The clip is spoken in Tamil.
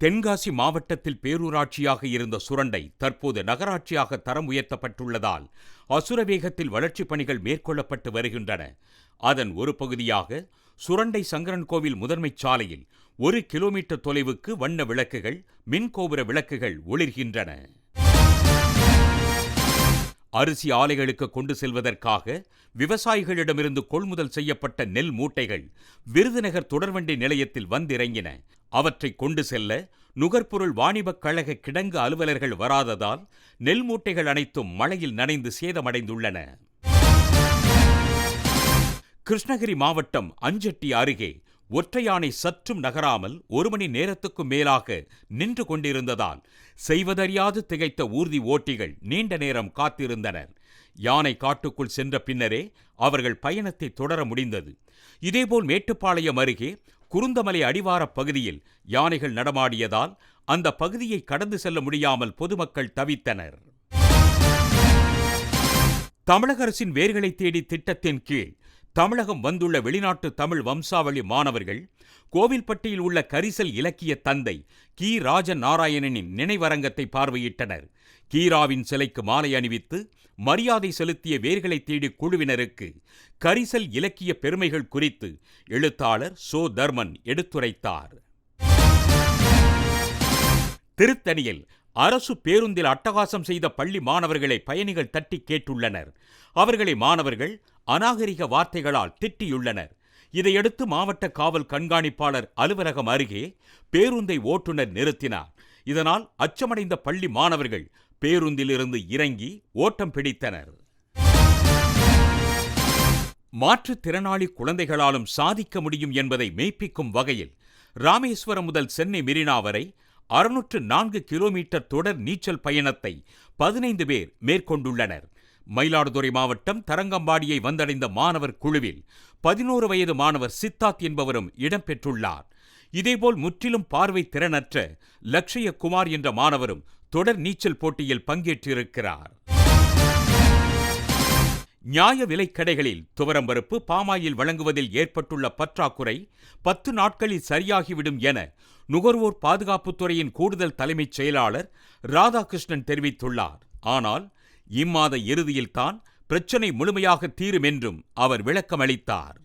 தென்காசி மாவட்டத்தில் பேரூராட்சியாக இருந்த சுரண்டை தற்போது நகராட்சியாக தரம் உயர்த்தப்பட்டுள்ளதால் அசுர வேகத்தில் வளர்ச்சிப் பணிகள் மேற்கொள்ளப்பட்டு வருகின்றன. அதன் ஒரு பகுதியாக சுரண்டை சங்கரன் கோவில் முதன்மைச் சாலையில் ஒரு கிலோமீட்டர் தொலைவுக்கு வண்ண விளக்குகள் மின்கோபுர விளக்குகள் ஒளிர்கின்றன. அரிசி ஆலைகளுக்கு கொண்டு செல்வதற்காக விவசாயிகளிடமிருந்து கொள்முதல் செய்யப்பட்ட நெல் மூட்டைகள் விருதுநகர் தொடர்வண்டி நிலையத்தில் வந்திறங்கின. அவற்றை கொண்டு செல்ல நுகர்பொருள் வாணிபக் கழக கிடங்கு அலுவலர்கள் வராததால் நெல் மூட்டைகள் அனைத்தும் மழையில் நனைந்து சேதமடைந்துள்ளன. கிருஷ்ணகிரி மாவட்டம் அஞ்சட்டி அருகே ஒற்றையானை சற்றும் நகராமல் ஒரு மணி நேரத்துக்கும் மேலாக நின்று கொண்டிருந்ததால் செய்வதறியாது திகைத்த ஊர்தி ஓட்டிகள் நீண்ட நேரம் காத்திருந்தனர். யானை காட்டுக்குள் சென்ற பின்னரே அவர்கள் பயணத்தை தொடர முடிந்தது. இதேபோல் மேட்டுப்பாளையம் அருகே குருந்தமலை அடிவாரப் பகுதியில் யானைகள் நடமாடியதால் அந்த பகுதியை கடந்து செல்ல முடியாமல் பொதுமக்கள் தவித்தனர். தமிழக அரசின் வேர்களை தேடி திட்டத்தின் கீழ் தமிழகம் வந்துள்ள வெளிநாட்டு தமிழ் வம்சாவளி மாணவர்கள் கோவில்பட்டியில் உள்ள கரிசல் இலக்கிய தந்தை கி. ராஜ நாராயணனின் நினைவரங்கத்தை பார்வையிட்டனர். கீராவின் சிலைக்கு மாலை அணிவித்து மரியாதை செலுத்திய வேர்களை தேடி குழுவினருக்கு கரிசல் இலக்கிய பெருமைகள் குறித்து எழுத்தாளர் சோ. தர்மன் எடுத்துரைத்தார். திருத்தணியில் அரசு பேருந்தில் அட்டகாசம் செய்த பள்ளி மாணவர்களை பயணிகள் தட்டி கேட்டுள்ளனர். அவர்களை மாணவர்கள் அநாகரிக வார்த்தைகளால் திட்டியுள்ளனர். இதையடுத்து மாவட்ட காவல் கண்காணிப்பாளர் அலுவலகம் அருகே பேருந்தை ஓட்டுநர் நிறுத்தினார். இதனால் அச்சமடைந்த பள்ளி மாணவர்கள் பேருந்திலிருந்து இறங்கி ஓட்டம் பிடித்தனர். மாற்றுத்திறனாளி குழந்தைகளாலும் சாதிக்க முடியும் என்பதை மெய்ப்பிக்கும் வகையில் ராமேஸ்வரம் முதல் சென்னை மெரினா வரை அறுநூற்று நான்கு கிலோமீட்டர் தொடர் நீச்சல் பயணத்தை பதினைந்து பேர் மேற்கொண்டுள்ளனர். மயிலாடுதுறை மாவட்டம் தரங்கம்பாடியை வந்தடைந்த மாணவர் குழுவில் பதினோரு வயது மாணவர் சித்தார்த் என்பவரும் இடம்பெற்றுள்ளார். இதேபோல் முற்றிலும் பார்வை திறனற்ற லக்ஷயகுமார் என்ற மாணவரும் தொடர் நீச்சல் போட்டியில் பங்கேற்றிருக்கிறார். நியாய விலைக்கடைகளில் துவரம்பருப்பு பாமாயில் வழங்குவதில் ஏற்பட்டுள்ள பற்றாக்குறை பத்து நாட்களில் சரியாகிவிடும் என நுகர்வோர் பாதுகாப்புத்துறையின் கூடுதல் தலைமைச் செயலாளர் ராதாகிருஷ்ணன் தெரிவித்துள்ளார். ஆனால் இம்மாத இறுதியில்தான் பிரச்சினை முழுமையாக தீரும் என்றும் அவர் விளக்கமளித்தார்.